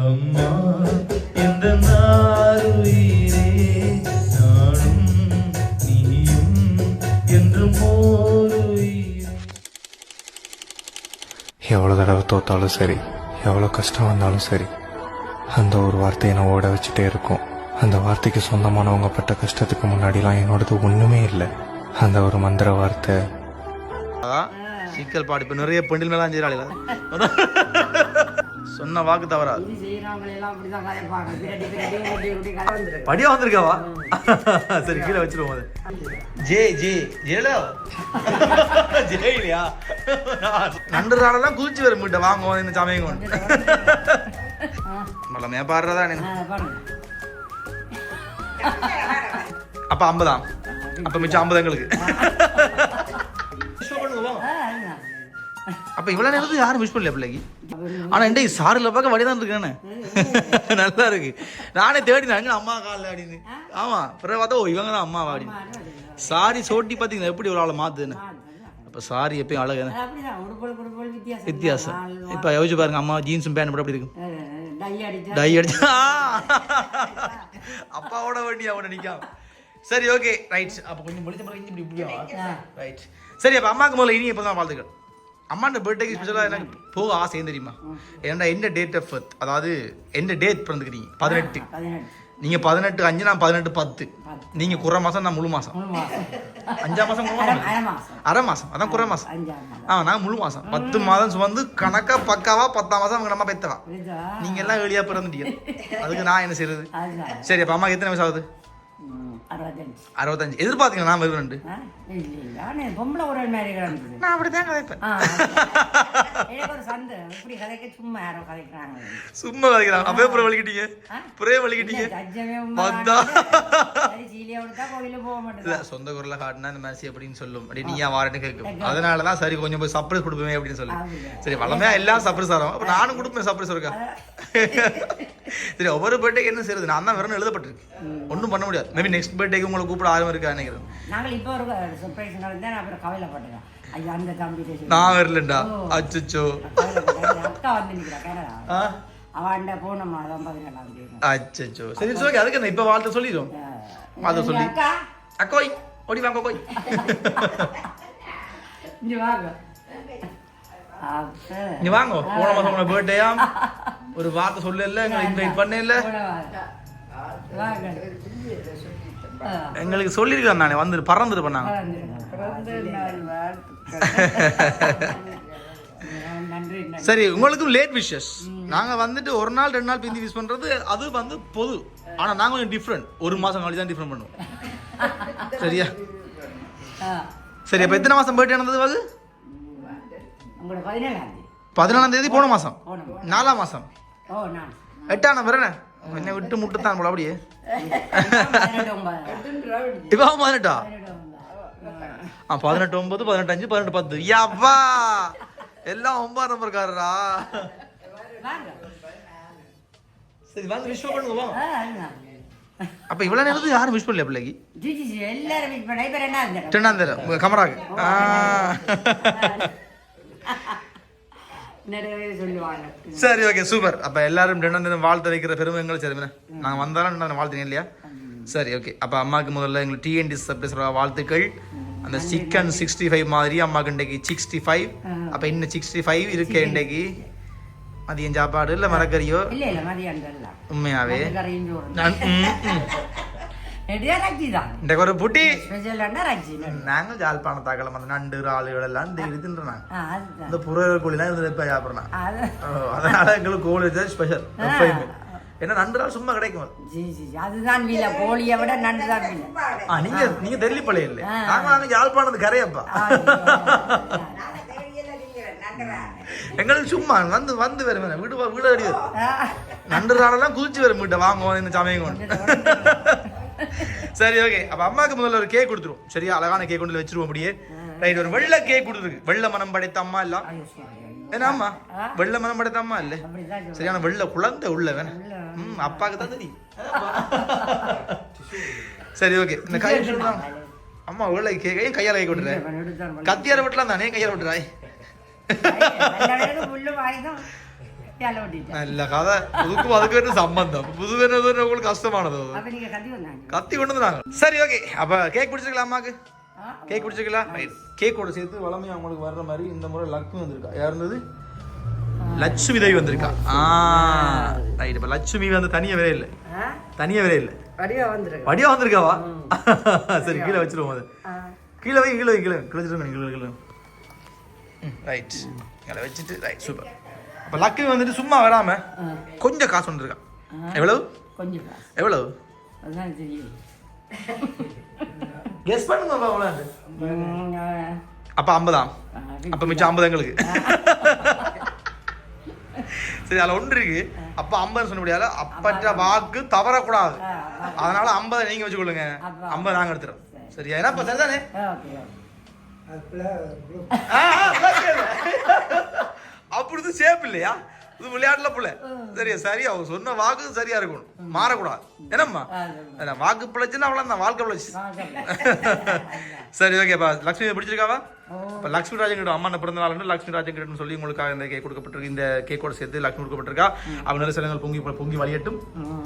அம்மா இந்த நாருயிரே நானும் நீயும் என்றும் ஓருயிரே எவ்வளோ தடவை தோத்தாலும் சரி எவ்வளோ கஷ்டம் வந்தாலும் சரி அந்த ஒரு வார்த்தையை நான் ஓட வச்சுட்டே இருக்கும். அந்த வார்த்தைக்கு சொந்தமானவங்க பட்ட கஷ்டத்துக்கு முன்னாடிலாம் என்னோடது ஒன்றுமே இல்லை. அந்த ஒரு மந்திர வார்த்தை. சிக்கல் பாடு இப்போ நிறைய பெண்டில் மேலாம் செய்கிறாள் சொன்ன வாக்கு தவறாது. வந்துருக்கு படியா வந்திருக்காவா? சரி கீழே வச்சிருவோம் அது. ஜே ஜே ஜேலோ ஜே இல்லையா நண்டு குதிச்சு வர மீட்ட வாங்க இந்த சமயம் கொண்டு. மல்லமையா பாடுறதா அப்ப ஐம்பதாம் அப்ப மிச்சம் ஐம்பது எங்களுக்கு அப்ப இவ்வளவு நேரத்துக்கு யாரும் மிஸ் பண்ணல பிள்ளைக்கு? ஆனா இந்த சாரில் பார்க்க வழிதான் இருக்கானே நல்லா இருக்கு. நானே தேடினேன் எங்க அம்மா காலில் அப்படின்னு ஆமா பிறகு பார்த்தா ஓ இவங்க தான் அம்மாவா அப்படின்னு. சாரி சோட்டி பார்த்தீங்கன்னா எப்படி ஒரு ஆளை மாத்துன்னு அப்ப சாரி எப்பயும் அழகு வித்தியாசம். இப்ப யோசிச்சு பாருங்க அம்மா ஜீன்ஸும் பேண்ட் போட்டு அப்படி இருக்கும்? டை அடிச்சா? அப்பாவோட வண்டி அவனை நிக்காம. சரி ஓகே ரைட் அப்ப கொஞ்சம் முடிச்ச பிறகு இப்படி இப்படி ரைட் சரி அப்ப அம்மாக்கு முதல்ல இனி எப்பதான் வாழ்த்துக்கள். அம்மாண்ட பர்த்டேக்கு ஸ்பெஷலாக எனக்கு போக ஆசை தெரியுமா? ஏன்னா என்ன டேட் ஆஃப் பர்த் அதாவது என்ன டேட் பிறந்துக்கிறீங்க பதினெட்டு. பதினெட்டு. நீங்க பதினெட்டு அஞ்சு நான் பதினெட்டு பத்து. நீங்க குறை மாசம். நான் முழு மாசம். அஞ்சாம் மாசம் முழு அரை மாசம்? அரை மாசம். அதான் குறை மாசம். ஆ நான் முழு மாசம். பத்து மாதம் சுமந்து கணக்கா பக்காவா பத்தாம் மாசம் அவங்க நம்ம பெத்தவா புரியுதா? நீங்க எல்லாம் வெளியா பிறந்துட்டீங்க. அதுக்கு நான் என்ன செய்யறது சரி அப்ப அம்மாக்கு எத்தனை வயசு ஆகுது? அறுபத்தஞ்சு. அறுபத்தஞ்சு. எதிர்பார்த்தீங்க நான் வருவேன் பொம்பளை ஒரு மாதிரி கிடந்தது. நான் அப்படிதான் கதைப்பேன். எனக்கு ஒரு இப்படி கதைக்க சும்மா யாரோ கதைக்கிறாங்க. சும்மா கதைக்கிறான் அப்பவே புற வலிக்கிட்டீங்க? ஆ? புறே வலிக்கிட்டீங்க? வந்தா. சொந்த குரல்ல காட்டினா இந்த மேசி அப்படின்னு சொல்லும். அப்படி நீ ஏன் வாரன்னு கேட்கும். அதனாலதான் சரி கொஞ்சம் போய் சர்ப்ரைஸ் கொடுப்பேன் அப்படின்னு சொல்லு? சரி வளமையா எல்லாம் சர்ப்ரைஸ் தரோம் அப்ப நானும் கொடுப்பேன் சர்ப்ரைஸ் இருக்கா? சரி ஒவ்வொரு பர்த்டேக்கு என்ன செய்யறது நான் தான் வெறும் எழுதப்பட்டிருக்கு. ஒன்றும் பண்ண முடியாது. மேபி நெக்ஸ்ட் பர்த்டேக்கு உங்களை கூப்பிட ஆர்வம் இருக்கா நினைக்கிறேன். நாங்கள் இப்போ ஒரு சர்ப்ரைஸ் நடந்தேன் அப்புறம் கவலைப்பட்டேன் ஐயா அந்த தம்பி நான் வரலண்டா. அச்சோ அக்கா வந்து நிற்கிறா கனடா ஆ? அவன்கிட்ட போன மாதம் பதினேழாம் தேதி. அச்சோ சரி ஓகே அதுக்கு என்ன இப்ப வாழ்த்து சொல்லிடும் அதை சொல்லி. அக்கா? அக்கோய். ஓடி வாங்க கோய் இங்க வாங்க. நீ வாங்க. போன மாசம் உங்களை பர்த்டேயா ஒரு வார்த்தை சொல்லல எங்களை இன்வைட் பண்ணல. வாங்க. எங்களுக்கு சொல்லியிருக்காங்க நானே வந்து பறந்துட்டு பண்ணாங்க. சரி உங்களுக்கும் லேட் விஷஸ் நாங்க வந்துட்டு ஒரு நாள் ரெண்டு நாள் பிந்தி விஷ் பண்றது அது வந்து பொது. ஆனா நாங்க கொஞ்சம் டிஃப்ரெண்ட் ஒரு மாசம் கழிச்சு தான் டிஃப்ரெண்ட் பண்ணுவோம். சரியா? சரி அப்ப எத்தனை மாசம் பர்த்டே நடந்தது உங்களோட பதினேழாம் தேதி. போன மாதம். நாலாம் நான் எட்டாம் நம்பர் என்ன? என்னை விட்டு முட்டுத்தான் போல அப்படியே. இப்போ பதினெட்டா. ஆ பதினெட்டு ஒன்பது பதினெட்டு அஞ்சு பதினெட்டு பத்து யப்பா எல்லாம் ஒன்பது நம்பர்காரரா வாங்க. சரி வாங்க விஷ் பண்ணுங்க அதுதான். அப்ப இவ்வளவு நேரத்துக்கு யாரும் விஷ் பண்ணல பிள்ளைக்கு ஜி, ஜி, ஜி, எல்லாரும் மீட் பண்ண இப்ப ரெண்டாவது தடவை. ரெண்டாம் தரம் கமராக்கு ஆ. நிறைய பேர் சொல்லுவாங்க சரி ஓகே சூப்பர் அப்ப எல்லாரும் ரெண்டாம் தினம் வாழ்த்து வைக்கிற பெருமை எங்களுக்கு சரி நாங்க வந்தாலும் தினம் வாழ்த்துறீங்க இல்லையா? சரி ஓகே அப்ப அம்மாக்கு முதல்ல எங்களுக்கு டிஎன்டி சர்ப்ரைஸ் வாழ்த்துக்கள். அந்த சிக்கன் சிக்ஸ்டி ஃபைவ் மாதிரி அம்மாக்கு இன்றைக்கு சிக்ஸ்டி ஃபைவ் அப்ப இன்னும் சிக்ஸ்டி ஃபைவ் இருக்கு இன்றைக்கு? மதியம் சாப்பாடு இல்ல மரக்கறியோ? உண்மையாவே? இன்றைக்கு ஒரு புட்டி. நாங்கள் ஜாழ்ப்பாண தாக்கலம் அந்த நண்டு ஆளுகள் எல்லாம் இந்த அதுதான். இந்த புற கோழிலாம் இதில் இப்போ சாப்பிட்றேன் அது. அதனால எங்களுக்கு கோழி தான் ஸ்பெஷல் எப்பயுமே. ஏன்னா நண்டு நாள் சும்மா கிடைக்கும் அது. ஜி ஜி ஜி, அதுதான் வீல. கோழியை விட நண்டு தான் வீல. ஆ நீங்க நீங்க தெல்லிப்பள்ளி இல்லை. நாங்க நாங்க யாழ்ப்பாணத்து கரையப்பா. எங்களுக்கு சும்மா வந்து வந்து வரும். வீடு வீடு அடி வரும். நண்டு நாளெல்லாம் குதிச்சு வரும் வீட்டை. வாங்குவோம் இந்த சமயம் கொண்டு. சரி ஓகே அப்ப அம்மாக்கு முதல்ல ஒரு கேக் கொடுத்துருவோம் சரியா? அழகான கேக் கொண்டு வச்சிருவோம் அப்படியே. ரைட் ஒரு வெள்ளை கேக் கொடுத்துருக்கு. வெள்ளை மனம் படைத்த அம்மா எல்லாம் ஏன்னா அம்மா வெள்ளை மனம் படைத்த அம்மா இல்ல? சரியான வெள்ளை குழந்தை உள்ள வேணும் ம் அப்பாக்கு தான் தெரியும். சரி ஓகே இந்த கை அம்மா வெள்ளை கேக்கையும் கையால கை கொட்டுறேன் கத்தியார விட்டலாம் தானே? கையால விட்டுறாய் புல்லு வாய்தான் கத்தியால ஓட்டிட்டேன் നല്ല കഥ പുതുക്കും അതുക്ക് വരുന്ന സംബന്ധം പുതു വരുന്നത് உங்களுக்கு கஷ்டமானது அது. அப்ப நீங்க கத்தி வந்தாங்க கத்தி கொண்டு வந்தாங்க சரி ஓகே அப்ப கேக் பிடிச்சிருக்கலாம் அம்மாக்கு கேக் பிடிச்சிருக்கலாம் கேக்கோட சேர்த்து வளமையா உங்களுக்கு வர்ற மாதிரி இந்த முறை லக்ஷ்மி வந்திருக்கா யார் இருந்தது லட்சுமி தேவி வந்திருக்கா ஆ ரைட் இப்ப லட்சுமி வந்து தனியா வரே இல்லை தனியா வரே இல்லை வடிவா வந்துருக்கு வடிவா வந்திருக்காவா சரி கீழே வச்சிருவோம் அது கீழே வை கீழே வை கீழே கீழே வச்சிருக்கோம் கீழே கீழே ரைட் கீழே வச்சுட்டு ரைட் சூப்பர் அப்ப லக்ஷ்மி வந்துட்டு சும்மா வராம கொஞ்சம் காசு வந்துருக்கா. எவ்வளவு? கொஞ்சம் எவ்வளவு? அதுதான் தெரியும் கெஸ் பண்ணுங்க அப்ப ஐம்பதாம் ஆ, அப்ப மிச்சம் ஐம்பது எங்களுக்கு. சரி அதுல ஒன்று இருக்கு. அப்ப ஐம்பது சொல்ல முடியாது அப்பற்ற வாக்கு தவறக்கூடாது. அதனால ஐம்பதை நீங்க வச்சுக்கொள்ளுங்க. ஐம்பது நாங்க எடுத்துறோம். சரியா? ஏன்னா இப்ப சரிதானே. அப்படி சேப் இல்லையா? இது விளையாட்டுல புள்ள. சரியா சரியா. அவங்க சொன்ன வாக்கு சரியா இருக்கணும். மாறக்கூடாது. என்னம்மா? வாக்கு பிழைச்சுன்னா அவ்வளோ வாழ்க்கை பிழைச்சு. சரி ஓகேப்பா லக்ஷ்மி பிடிச்சிருக்காவா? இப்போ லக்ஷ்மி ராஜன் கிட்ட அம்மா பிறந்த நாள் லக்ஷ்மி ராஜன் கிட்ட சொல்லி உங்களுக்காக இந்த கேக் கொடுக்கப்பட்டிருக்கு. இந்த கேக்கோட சேர்த்து லக்ஷ்மி கொடுக்கப்பட்டிருக்கா. அவங்க நல்ல சிலங்கள் பொங்கி பொங்கி வழியட்டும்.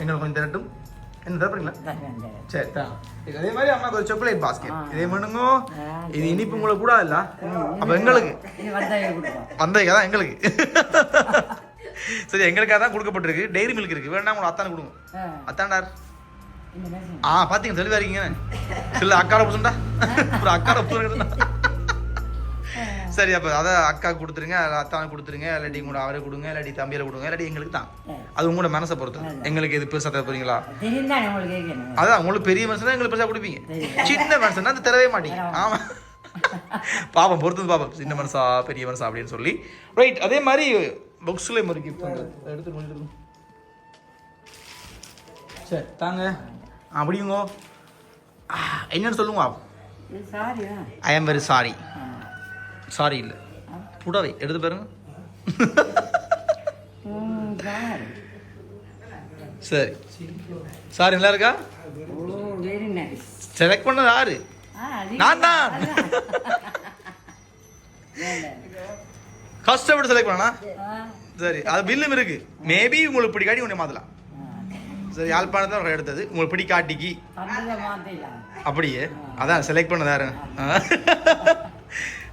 எங்களுக்கு கொஞ்சம் தரட்டும். என்ன தரப்படுங்களா சரி தான் இது அதே மாதிரி அம்மாக்கு ஒரு சாக்லேட் பாஸ்கெட் இதே பண்ணுங்க இது இனிப்பு உங்களுக்கு கூட இல்ல அப்ப எங்களுக்கு தான் எங்களுக்கு சரி எங்களுக்காக தான் கொடுக்கப்பட்டிருக்கு டெய்ரி மில்க் இருக்கு வேணா உங்களுக்கு அத்தானு கொடுங்க அத்தாண்டார் ஆ பாத்தீங்க தெளிவா இருக்கீங்க சில அக்காட புதுண்டா ஒரு புதுண்டா சரி அப்ப அதை அக்கா கொடுத்துருங்க அத்தானை கொடுத்துருங்க இல்லாட்டி கூட அவரை கொடுங்க இல்லாட்டி தம்பியில கொடுங்க இல்லாட்டி எங்களுக்கு தான் அது உங்களோட மனசை பொறுத்து எங்களுக்கு எது பெருசா தர போறீங்களா தெரியும் தானே உங்களுக்கு கேட்கணும். அதான் உங்களுக்கு பெரிய மனுஷனா எங்களுக்கு பெருசா கொடுப்பீங்க. சின்ன மனுஷனா அது தரவே மாட்டீங்க. ஆமா. பாப்போம் பொறுத்து பாப்போம் சின்ன மனசா பெரிய மனசா அப்படின்னு சொல்லி. ரைட் அதே மாதிரி புக்ஸ்ல ஒரு கிஃப்ட் எடுத்து முடிச்சிருக்கோம் சரி தாங்க. அப்படிங்க ஆ, என்னன்னு சொல்லுங்க. ஐ ஆம் வெரி சாரி சாரி இல்லை. புடவை எடுத்து பாருங்க. ம், சாரி. சரி நல்லா இருக்கா? செலக்ட் பண்ணது யாரு நான் தான். கஷ்டப்பட்டு செலக்ட் பண்ணா சரி அது பில்லும் இருக்கு. மேபி உங்களுக்கு பிடிக்காட்டி உன்னை மாத்தலாம். சரி யாழ்ப்பாணத்தில் ஒரு எடுத்தது. உங்களுக்கு பிடிக்காட்டிக்கு. அப்படியே. அதான் செலக்ட் பண்ணது யாரு.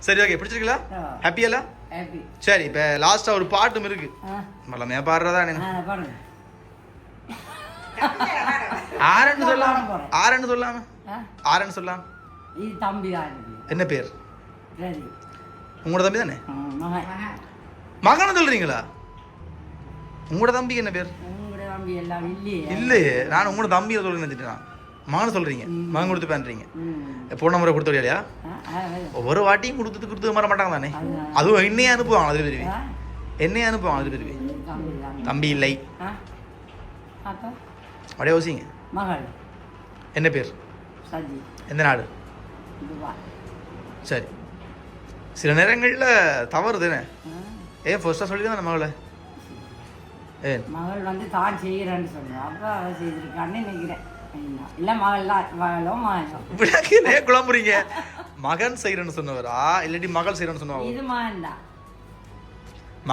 சரி ஓகே பிடிச்சிருக்கீங்களா? ஆ. ஹாப்பியல்ல ஹாப்பி சரி இப்போ லாஸ்ட்டாக ஒரு பாட்டும் இருக்கு. மல்லமையா பாடுறதா என்ன? ஆரன்னு சொல்லாம. ஆரன்னு சொல்லாம? ஆரன்னு சொல்லாம. இது தம்பி என்ன பேர்? உங்களோட தம்பி தானே? மகன். சொல்றீங்களா? உங்களோட தம்பிக்கு என்ன பேர்? உங்களோட தம்பி எல்லாம் இல்லையே. இல்லையே. நான் உங்களோட தம்பியை சொல்ல நினைச்சிட்டேன் மகனை சொல்றீங்க. மகன் கொடுத்து பண்றீங்க ம். போன முறை கொடுத்த இல்லையா ஒவ்வொரு வாட்டியும் கொடுத்து கொடுத்து வர மாட்டாங்க தானே. அதுவும் என்னையே அனுப்புவாங்க அது பெருவி என்னையே அனுப்புவாங்க அது பெருவி தம்பி தம்பி இல்லை. அப்படியே யோசிங்க மகள். என்ன பேர்? சஜி. எந்த நாடு? சரி. சில நேரங்களில் தவறு தானே ஏன் ஃபர்ஸ்ட்டாக சொல்லி தான் மகளை? ஏன்? மகள் வந்து தான் செய்கிறேன்னு சொல்லுவா அப்போ செய்திருக்கான்னு நினைக்கிறேன். இல்லை மகள்லாம் மகளோ மகனோ ஏன் குழம்புறீங்க? மகன் செய்கிறேன்னு சொன்னவரா? இல்லாட்டி மகள் செய்கிறேன்னு சொன்னவா? இது மகன் தான்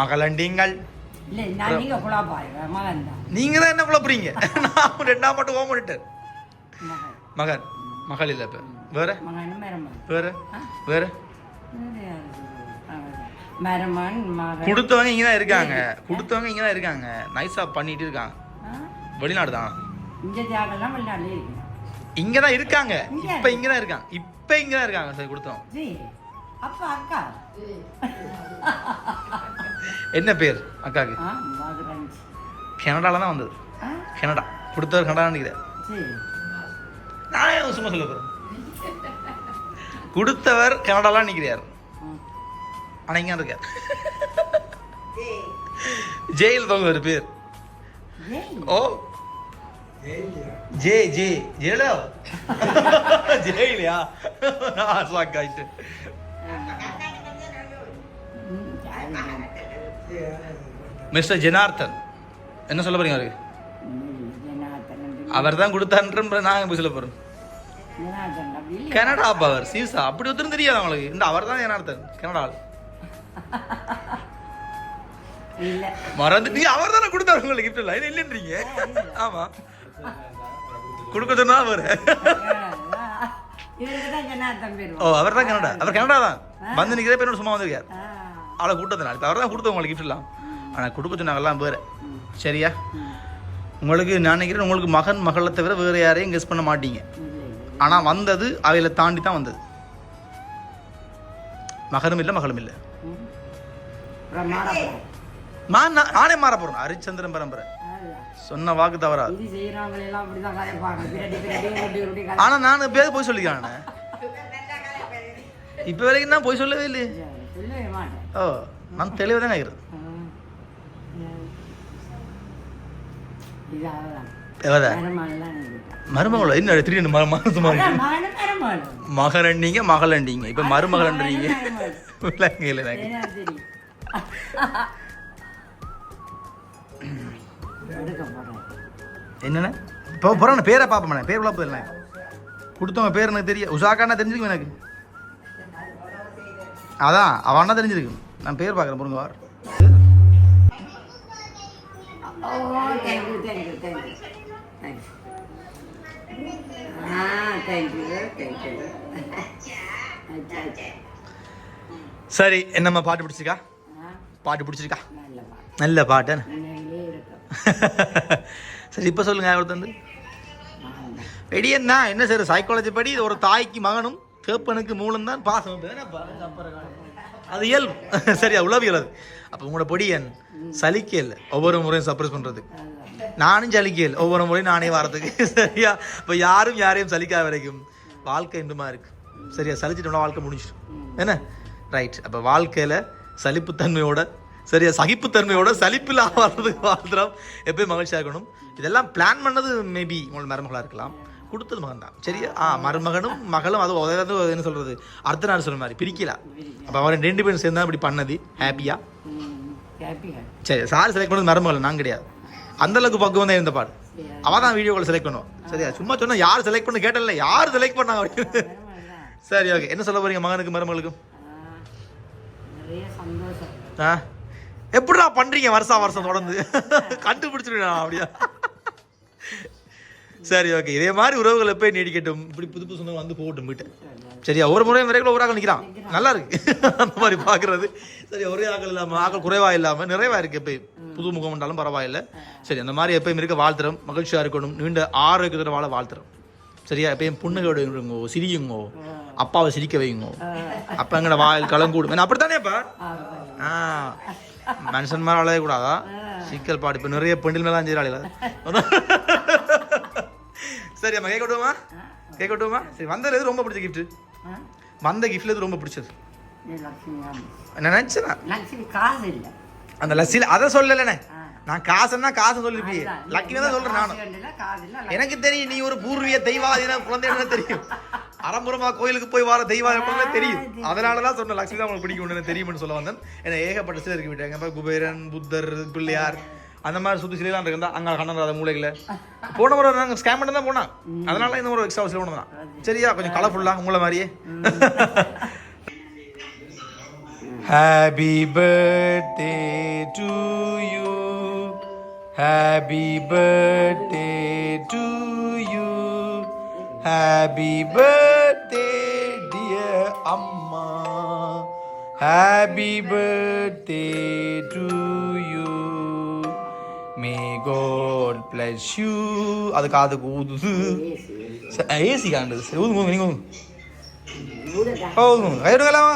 மகளண்டீங்கள். நீங்க தான். என்ன குழப்புறீங்க? நான் ரெண்டாம் பண்ணிட்டேன் மகள் மகன். மகள் இல்லை இப்போ. வேற? வேற? வேற? கொடுத்தவங்க இங்கே தான் இருக்காங்க கொடுத்தவங்க இங்கே தான் இருக்காங்க நைஸாக பண்ணிட்டு இருக்காங்க? வெளிநாடு தான். இங்க தான் இருக்காங்க? இப்போ இங்கே தான் இருக்காங்க. இப்போ இங்கே தான் இருக்காங்க சரி கொடுத்தோம் அப்பா அக்கா. என்ன பேர் அக்காக்கு? கனடால தான் வந்தது. கனடா. கொடுத்தவர் கனடா நினைக்கிறேன். நானே சும்மா சொல்ல போகிறேன் கொடுத்தவர் கனடாலாம் நிற்கிறார். ஆனால் இங்கே இருக்கார் ஜெயில் தொங்க ஒரு பேர் ஓ. ஜே ஜே. ஜெயலோ? ஜெயிலியா? சாக்காயிட்டு மிஸ்டர் ஜனார்த்தன் என்ன சொல்ல போறீங்க அவருக்கு? அவர் தான் கொடுத்தான்ற நான் போய் சொல்ல போறேன்? கனடா அப்ப அவர் சீசா அப்படி ஒருத்தரும் தெரியாது அவங்களுக்கு. இந்த அவர் தான் ஜனார்த்தன் கனடா ஆள். இல்ல. மறந்து நீ அவர் தானே கொடுத்தாரு உங்களுக்கு கிஃப்ட் இல்லை. இல்லைன்றீங்க ஆமா கொடுக்க சொன்னா அவரு ஓ அவர் தான் கனடா அவர் கனடா தான் வந்து நிற்கிற பேர் சும்மா வந்திருக்கார். அவளை கூட்டத்தினால இப்போ அவர் தான் கொடுத்தோம் உங்களுக்கு gift எல்லாம். ஆனால் கொடுக்க சொன்னாங்கலாம் வேறு. சரியா? உங்களுக்கு நான் நினைக்கிறேன் உங்களுக்கு மகன் மகளை தவிர வேறு யாரையும் கெஸ் பண்ண மாட்டீங்க. ஆனால் வந்தது அவையில தாண்டி தான் வந்தது. மகனும் இல்லை மகளும் இல்லை. நான் நான்- நானே மாற போகிறேன் ஹரிச்சந்திரன் பரம்பரை. சொன்ன வாக்கு தவறாது. கதை ஆனால் நான் பேர் போய் சொல்லிக்கிறேன் இப்போ வரைக்கும் நான் போய் சொல்லவே இல்லை இது அவதான் எவதா மருமகள்லாம் நினைக்கிட்டான். மருமகளோ என்ன திடீர்னு மனசு. மகரண்டீங்க மகளண்டீங்க. இப்ப மருமகளன்றீங்க. விளங்கல எனக்கு என்ன தெரியும்? எடுக்க போறேன். என்னண்ணே இப்போ போறான பேரை பார்ப்போம் பேர் விழா போயிடலாம் கொடுத்தவங்க பேர் எனக்கு தெரியும் உஷாக்கானா தெரிஞ்சுக்கும் எனக்கு. அதான் அவனா தெரிஞ்சிருக்கு நான் பேர் பார்க்குறேன் பொருங்க வார் ஓ, thank you, thank you, thank you. Thank you. Ah, thank you, thank you. அச்சா, அச்சா. சரி என்னம்மா பாட்டு பிடிச்சிருக்கா பாட்டு பிடிச்சிருக்கா நல்ல பாட்டு. சரி இப்போ சொல்லுங்க ஒருத்தர் வந்து தான் என்ன சார் சைக்காலஜி படி ஒரு தாய்க்கு மகனும் கேப்பனுக்கு மூலம் தான் பாசம் அது இயல்பு. சரியா உளவியல் அது. அப்போ உங்களோட பொடியன் சலிக்கல் ஒவ்வொரு முறையும் சப்ரஸ் பண்ணுறது நானும் சலிக்கல் ஒவ்வொரு முறையும் நானே வரதுக்கு சரியா? இப்போ யாரும் யாரையும் சலிக்காத வரைக்கும் வாழ்க்கை இன்னுமா இருக்கு. சரியா? சலிச்சிட்டோம்னா வாழ்க்கை முடிஞ்சிடும். என்ன? ரைட் அப்போ வாழ்க்கையில் சலிப்புத்தன்மையோட சரியா? சகிப்புத்தன்மையோட சலிப்பில் ஆகிறதுக்கு வாழ்த்துறோம் எப்பயும் மகிழ்ச்சியாக இருக்கணும். இதெல்லாம் பிளான் பண்ணது மேபி உங்களோட மருமகளாக இருக்கலாம். கொடுத்தது மகன் தான் சரியா? ஆ மருமகனும் மகளும் அது அதாவது என்ன சொல்றது? அடுத்த நாள் சொல்ற மாதிரி பிரிக்கலாம் அப்போ அவன் ரெண்டு பேரும் சேர்ந்து இப்படி பண்ணது. ஹாப்பியா. சரி சார் செலக்ட் பண்ணது மருமகள் நான் கிடையாது. அந்த அளவுக்கு பக்குவம் தான் இருந்த பாடு. அவ தான் வீடியோ கால் செலக்ட் பண்ணுவோம் சரியா? சும்மா சொன்னா யார் செலக்ட் பண்ண கேட்டல யார் செலக்ட் பண்ணாங்க அப்படின்னு. சரி ஓகே என்ன சொல்ல போறீங்க மகனுக்கு மருமகளுக்கும்? ஆ எப்படிடா பண்றீங்க வருஷம் வருஷம் தொடர்ந்து? கண்டுபிடிச்சிருக்கா அப்படியா. சரி ஓகே இதே மாதிரி உறவுகள் போய் நீடிக்கட்டும். இப்படி புது புது சொந்தங்கள் வந்து போகட்டும் வீட்டை. சரியா ஒரு முறையும் விரைவில் ஒரு ஆக்கள் நிற்கிறான் நல்லா இருக்கு. அந்த மாதிரி பார்க்கறது சரி ஒரே ஆக்கள் இல்லாமல் ஆக்கள் குறைவாக இல்லாமல் நிறைவாக இருக்கு எப்பயும். புது முகம் வந்தாலும் பரவாயில்லை. சரி அந்த மாதிரி எப்பயும் இருக்க வாழ்த்துறோம் மகிழ்ச்சியாக இருக்கணும் நீண்ட ஆரோக்கியத்தோட வாழ வாழ்த்துறோம் சரியா எப்பயும் புண்ணுகளோட சிரியுங்கோ அப்பாவை சிரிக்க வைங்கோ. அப்போ எங்கட வாயில் கலங்கூடும் ஏன்னா அப்படித்தானேப்பா ஆ. மனுஷன் மேலே அழக கூடாதா சிக்கல் பாடு. இப்போ நிறைய பெண்டில் மேலாம் அஞ்சு சரி அம்மா கேட்க விட்டுமா கேட்க விட்டுமா சரி வந்ததுல எது ரொம்ப பிடிச்ச கிஃப்ட்? வந்த கிஃப்ட்ல எது ரொம்ப பிடிச்சது. நினைச்சேன்? காசு இல்லை. அந்த லஸ்ஸியில் அதை சொல்லலைண்ணே. நான் காசுன்னா காசு சொல்லிருப்பியே. அதுதான். லக்கினா தான் சொல்றேன் நானும். எனக்கு தெரியும் நீ ஒரு பூர்வீக தெய்வாதின குழந்தை தெரியும். அரம்புறமா கோயிலுக்கு போய் வர குழந்தை தெரியும். அதனால தான் சொன்ன லட்சுமி தான் உங்களுக்கு பிடிக்கும் தெரியும்னு சொல்ல வந்தேன். ஏன்னா ஏகப்பட்ட சிலை இருக்கு விட்டாங்க குபேரன் புத்தர் பிள்ளையார் அந்த மாதிரி சுத்தி சிலைலாம் இருக்குதா அங்கே கண்ணன் மூலைகளை போன முறை நாங்கள் ஸ்கேம் பண்ணி தான் போனோம் அதனால இந்த ஒரு எக்ஸ்ட்ரா சிலை ஒன்று தான் சரியா? கொஞ்சம் கலர்ஃபுல்லாக உங்களை மாதிரியே. Happy birthday to you happy birthday to you happy birthday dear amma happy birthday to you may God bless you அது காதுக்கு ஊதுது ஏசி காண்டுது சரி ஊதுங்க நீங்கள் ஊதுங்க. ஓ ஊதுங்க கையிடுங்களாமா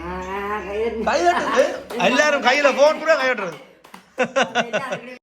ஆ, கையெழுத்து. கை தட்டுறது எல்லாரும் கையில போன் கூட கை தட்டுறது எல்லாரும்